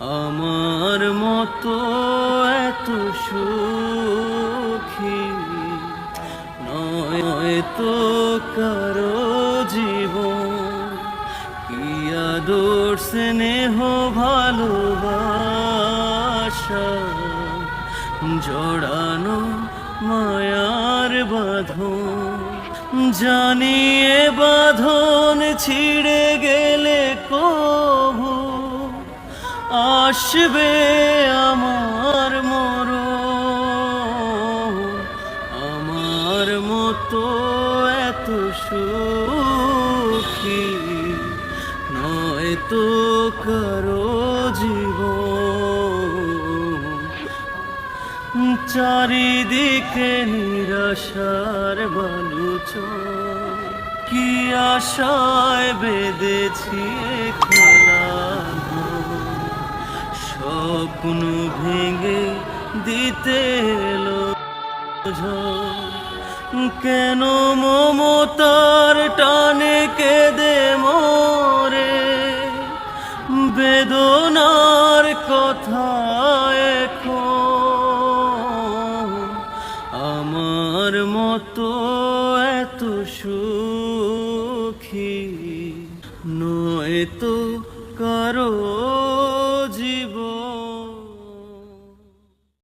আমার মতো এত সুখী নয় তো কারও জীবন। কি আদর, স্নেহ, ভালোবাসা, জড়ানো মায়ার বাঁধন। জানিয়ে বাঁধন ছিঁড়ে গেলে কবু আসবে আমার মর আমার মতো এত সুখী নয় তো করো জীব চারিদিকে নিরাশার বালুচ কি আশায় বেঁধেছি স্বপ্ন ভেঙে দিতে। কেন মমতার টানে কেঁদে মরে বেদনার কথা এখন আমার মতো এত সুখী নয় তো